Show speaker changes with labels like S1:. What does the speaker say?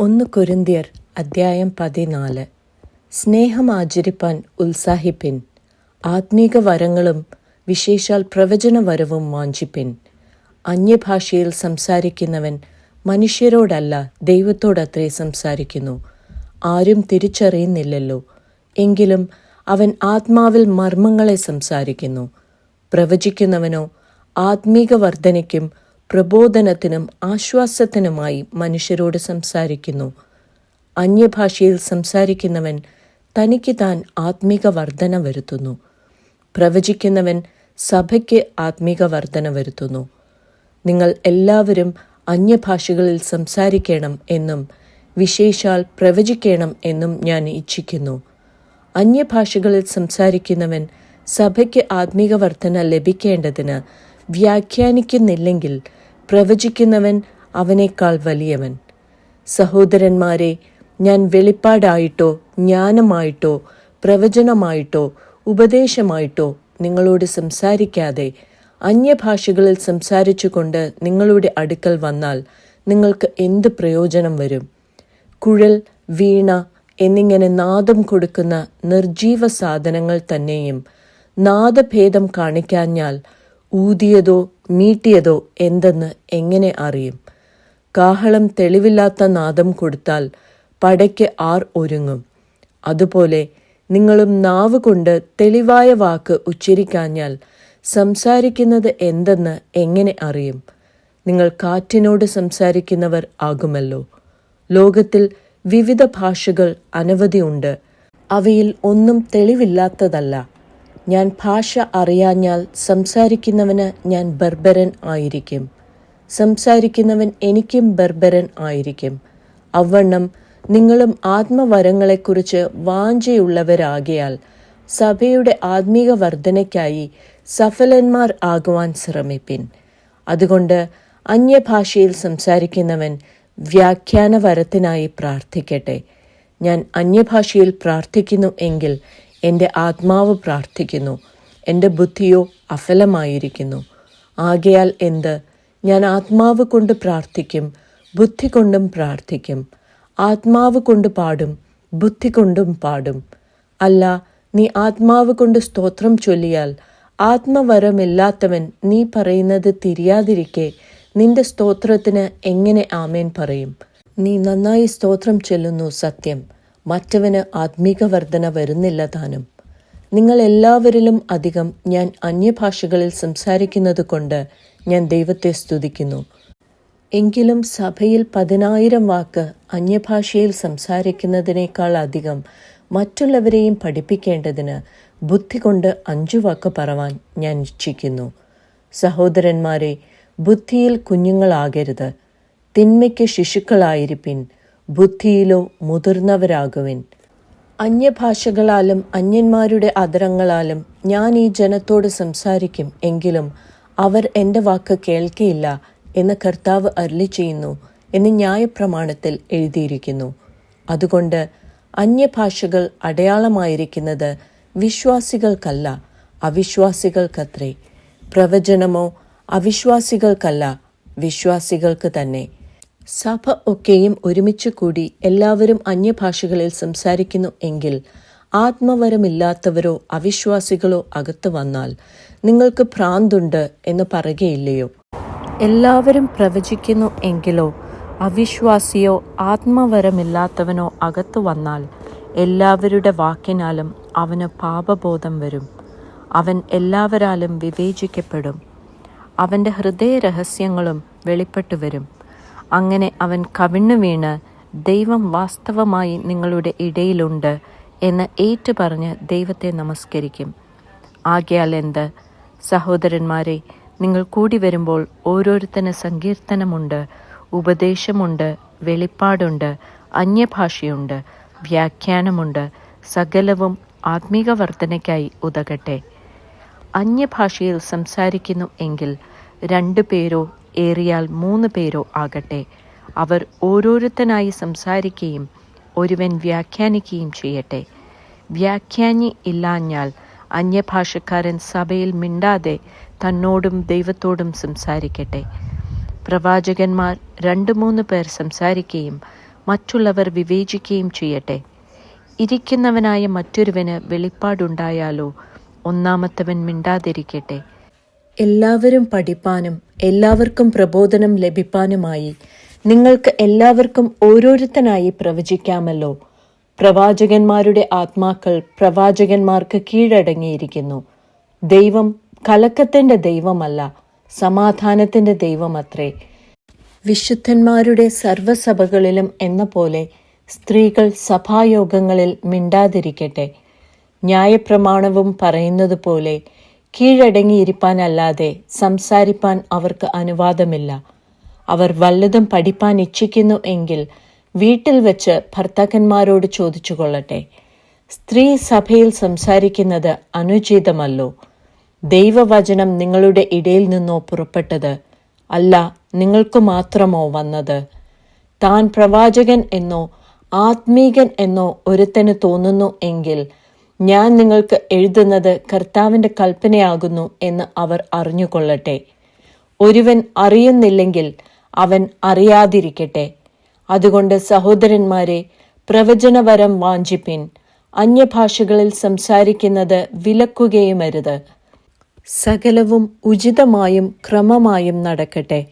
S1: ഒന്ന് കുരുന്തിയർ അദ്ധ്യായം പതിനാല്. സ്നേഹം ആചരിപ്പാൻ ഉത്സാഹിപ്പിൻ. ആത്മീക വരങ്ങളും വിശേഷാൽ പ്രവചന വരവും വാഞ്ചിപ്പിൻ. അന്യഭാഷയിൽ സംസാരിക്കുന്നവൻ മനുഷ്യരോടല്ല ദൈവത്തോടത്രേ സംസാരിക്കുന്നു. ആരും തിരിച്ചറിയുന്നില്ലല്ലോ. എങ്കിലും അവൻ ആത്മാവിൽ മർമ്മങ്ങളെ സംസാരിക്കുന്നു. പ്രവചിക്കുന്നവനോ ആത്മീക വർധനയ്ക്കും പ്രബോധനത്തിനും ആശ്വാസത്തിനുമായി മനുഷ്യരോട് സംസാരിക്കുന്നു. അന്യഭാഷയിൽ സംസാരിക്കുന്നവൻ തനിക്ക് താൻ ആത്മീക വർധന വരുത്തുന്നു. പ്രവചിക്കുന്നവൻ സഭയ്ക്ക് ആത്മീക വർധന വരുത്തുന്നു. നിങ്ങൾ എല്ലാവരും അന്യഭാഷകളിൽ സംസാരിക്കണം എന്നും വിശേഷാൽ പ്രവചിക്കണം എന്നും ഞാൻ ഇച്ഛിക്കുന്നു. അന്യഭാഷകളിൽ സംസാരിക്കുന്നവൻ സഭയ്ക്ക് ആത്മീക വർധന ലഭിക്കേണ്ടതിന് വ്യാഖ്യാനിക്കുന്നില്ലെങ്കിൽ പ്രവചിക്കുന്നവൻ അവനേക്കാൾ വലിയവൻ. സഹോദരന്മാരെ ഞാൻ വെളിപ്പാടായിട്ടോ ജ്ഞാനമായിട്ടോ പ്രവചനമായിട്ടോ ഉപദേശമായിട്ടോ നിങ്ങളോട് സംസാരിക്കാതെ അന്യഭാഷകളിൽ സംസാരിച്ചുകൊണ്ട് നിങ്ങളുടെ അടുക്കൽ വന്നാൽ നിങ്ങൾക്ക് എന്ത് പ്രയോജനം വരും? കുഴൽ വീണ എന്നിങ്ങനെ നാദം കൊടുക്കുന്ന നിർജീവ സാധനങ്ങൾ തന്നെയും നാദഭേദം കാണിക്കാഞ്ഞാൽ ഊതിയതോ മീട്ടിയതോ എന്തെന്ന് എങ്ങനെ അറിയും? കാഹളം തെളിവില്ലാത്ത നാദം കൊടുത്താൽ പടയ്ക്ക് ആർ ഒരുങ്ങും? അതുപോലെ നിങ്ങളും നാവ് കൊണ്ട് തെളിവായ വാക്ക് ഉച്ചരിക്കാഞ്ഞാൽ സംസാരിക്കുന്നത് എന്തെന്ന് എങ്ങനെ അറിയും? നിങ്ങൾ കാറ്റിനോട് സംസാരിക്കുന്നവർ ആകുമല്ലോ. ലോകത്തിൽ വിവിധ ഭാഷകൾ അനവധിയുണ്ട് അവയിൽ ഒന്നും തെളിവില്ലാത്തതല്ല. ഞാൻ ഭാഷ അറിയാഞ്ഞാൽ സംസാരിക്കുന്നവന് ഞാൻ ബർബരൻ ആയിരിക്കും. സംസാരിക്കുന്നവൻ എനിക്കും ബർബരൻ ആയിരിക്കും. അവണ്ണം നിങ്ങളും ആത്മവരങ്ങളെക്കുറിച്ച് വാഞ്ചയുള്ളവരാകിയാൽ സഭയുടെ ആത്മീക വർധനയ്ക്കായി സഫലന്മാർ ആകുവാൻ ശ്രമിപ്പിൻ. അതുകൊണ്ട് അന്യഭാഷയിൽ സംസാരിക്കുന്നവൻ വ്യാഖ്യാനവരത്തിനായി പ്രാർത്ഥിക്കട്ടെ. ഞാൻ അന്യഭാഷയിൽ പ്രാർത്ഥിക്കുന്നു എങ്കിൽ എന്റെ ആത്മാവ് പ്രാർത്ഥിക്കുന്നു. എന്റെ ബുദ്ധിയോ അഫലമായിരിക്കുന്നു. ആകയാൽ എന്ത്? ഞാൻ ആത്മാവ് കൊണ്ട് പ്രാർത്ഥിക്കും ബുദ്ധി കൊണ്ടും പ്രാർത്ഥിക്കും. ആത്മാവ് കൊണ്ട് പാടും ബുദ്ധി കൊണ്ടും പാടും. അല്ല നീ ആത്മാവ് കൊണ്ട് സ്തോത്രം ചൊല്ലിയാൽ ആത്മവരമില്ലാത്തവൻ നീ പറയുന്നത് തിരിയാതിരിക്കെ നിന്റെ സ്തോത്രത്തിന് എങ്ങനെ ആമേൻ പറയും? നീ നന്നായി സ്തോത്രം ചൊല്ലുന്നു സത്യം. മറ്റവന് ആത്മീക വർധന വരുന്നില്ല താനും. നിങ്ങൾ എല്ലാവരിലും അധികം ഞാൻ അന്യഭാഷകളിൽ സംസാരിക്കുന്നത് കൊണ്ട് ഞാൻ ദൈവത്തെ സ്തുതിക്കുന്നു. എങ്കിലും സഭയിൽ പതിനായിരം വാക്ക് അന്യഭാഷയിൽ സംസാരിക്കുന്നതിനേക്കാൾ അധികം മറ്റുള്ളവരെയും പഠിപ്പിക്കേണ്ടതിന് ബുദ്ധി കൊണ്ട് അഞ്ചു വാക്ക് പറവാൻ ഞാൻ ഇച്ഛിക്കുന്നു. സഹോദരന്മാരെ ബുദ്ധിയിൽ കുഞ്ഞുങ്ങളാകരുത്. തിന്മയ്ക്ക് ശിശുക്കളായിരിപ്പിൻ. ബുദ്ധിയിലോ മുതിർന്നവരാകുവിൻ. അന്യഭാഷകളാലും അന്യന്മാരുടെ അതരങ്ങളാലും ഞാൻ ഈ ജനത്തോട് സംസാരിക്കും എങ്കിലും അവർ എന്റെ വാക്ക് കേൾക്കിയില്ല എന്ന് കർത്താവ് അരുളി ചെയ്യുന്നു എന്ന് ന്യായപ്രമാണത്തിൽ എഴുതിയിരിക്കുന്നു. അതുകൊണ്ട് അന്യഭാഷകൾ അടയാളമായിരിക്കുന്നത് വിശ്വാസികൾക്കല്ല അവിശ്വാസികൾക്കത്രേ. പ്രവചനമോ അവിശ്വാസികൾക്കല്ല വിശ്വാസികൾക്ക് തന്നെ. സഭ ഒക്കെയും ഒരുമിച്ച് കൂടി എല്ലാവരും അന്യഭാഷകളിൽ സംസാരിക്കുന്നു എങ്കിൽ ആത്മവരമില്ലാത്തവരോ അവിശ്വാസികളോ അകത്ത് വന്നാൽ നിങ്ങൾക്ക് ഭ്രാന്തുണ്ട് എന്ന് പറയുകയില്ലയോ? എല്ലാവരും പ്രവചിക്കുന്നു എങ്കിലോ അവിശ്വാസിയോ ആത്മവരമില്ലാത്തവനോ അകത്തു വന്നാൽ എല്ലാവരുടെ വാക്കിനാലും അവന് പാപബോധം വരും. അവൻ എല്ലാവരാലും വിവേചിക്കപ്പെടും. അവന്റെ ഹൃദയ രഹസ്യങ്ങളും വെളിപ്പെട്ടു വരും. അങ്ങനെ അവൻ കവിണ്ണു വീണ് ദൈവം വാസ്തവമായി നിങ്ങളുടെ ഇടയിലുണ്ട് എന്ന് ഏറ്റുപറഞ്ഞ് ദൈവത്തെ നമസ്കരിക്കും. ആകയാൽ എന്ത്? സഹോദരന്മാരെ നിങ്ങൾ കൂടി വരുമ്പോൾ ഓരോരുത്തന് സങ്കീർത്തനമുണ്ട് ഉപദേശമുണ്ട് വെളിപ്പാടുണ്ട് അന്യഭാഷയുണ്ട് വ്യാഖ്യാനമുണ്ട് സകലവും ആത്മീക വർധനയ്ക്കായി ഉതകട്ടെ. അന്യഭാഷയിൽ സംസാരിക്കുന്നു എങ്കിൽ രണ്ടു പേരോ ഏറിയാൽ മൂന്ന് പേരോ ആകട്ടെ. അവർ ഓരോരുത്തനായി സംസാരിക്കുകയും ഒരുവൻ വ്യാഖ്യാനിക്കുകയും ചെയ്യട്ടെ. വ്യാഖ്യാനി ഇല്ലാഞ്ഞാൽ അന്യഭാഷക്കാരൻ സഭയിൽ മിണ്ടാതെ തന്നോടും ദൈവത്തോടും സംസാരിക്കട്ടെ. പ്രവാചകന്മാർ രണ്ട് മൂന്ന് പേർ സംസാരിക്കുകയും മറ്റുള്ളവർ വിവേചിക്കുകയും ചെയ്യട്ടെ. ഇരിക്കുന്നവനായ മറ്റൊരുവന് വെളിപ്പാടുണ്ടായാലോ ഒന്നാമത്തവൻ മിണ്ടാതിരിക്കട്ടെ. എല്ലാവരും പഠിപ്പാനും എല്ലാവർക്കും പ്രബോധനം ലഭിപ്പാനുമായി നിങ്ങൾക്ക് എല്ലാവർക്കും ഓരോരുത്തനായി പ്രവചിക്കാമല്ലോ. പ്രവാചകന്മാരുടെ ആത്മാക്കൾ പ്രവാചകന്മാർക്ക് കീഴടങ്ങിയിരിക്കുന്നു. ദൈവം കലക്കത്തിന്റെ ദൈവമല്ല സമാധാനത്തിന്റെ ദൈവമത്രേ. വിശുദ്ധന്മാരുടെ സർവസഭകളിലും എന്ന പോലെ സ്ത്രീകൾ സഭായോഗങ്ങളിൽ മിണ്ടാതിരിക്കട്ടെ. ന്യായപ്രമാണവും പറയുന്നത് പോലെ കീഴടങ്ങിയിരിപ്പാനല്ലാതെ സംസാരിപ്പാൻ അവർക്ക് അനുവാദമില്ല. അവർ വല്ലതും പഠിപ്പാൻ ഇച്ഛിക്കുന്നു എങ്കിൽ വീട്ടിൽ വെച്ച് ഭർത്താക്കന്മാരോട് ചോദിച്ചു കൊള്ളട്ടെ സ്ത്രീ സഭയിൽ സംസാരിക്കുന്നത് അനുചിതമല്ലോ. ദൈവവചനം നിങ്ങളുടെ ഇടയിൽ നിന്നോ പുറപ്പെട്ടത് അല്ല നിങ്ങൾക്കു മാത്രമോ വന്നത്? താൻ പ്രവാചകൻ എന്നോ ആത്മീകൻ എന്നോ ഒരുത്തന് തോന്നുന്നു എങ്കിൽ ഞാൻ നിങ്ങൾക്ക് എഴുതുന്നത് കർത്താവിന്റെ കൽപ്പനയാകുന്നു എന്ന് അവർ അറിഞ്ഞുകൊള്ളട്ടെ. ഒരുവൻ അറിയുന്നില്ലെങ്കിൽ അവൻ അറിയാതിരിക്കട്ടെ. അതുകൊണ്ട് സഹോദരന്മാരെ പ്രവചനവരം വാഞ്ചിപ്പിൻ. അന്യഭാഷകളിൽ സംസാരിക്കുന്നത് വിലക്കുകയുമരുത്. സകലവും ഉചിതമായും ക്രമമായും നടക്കട്ടെ.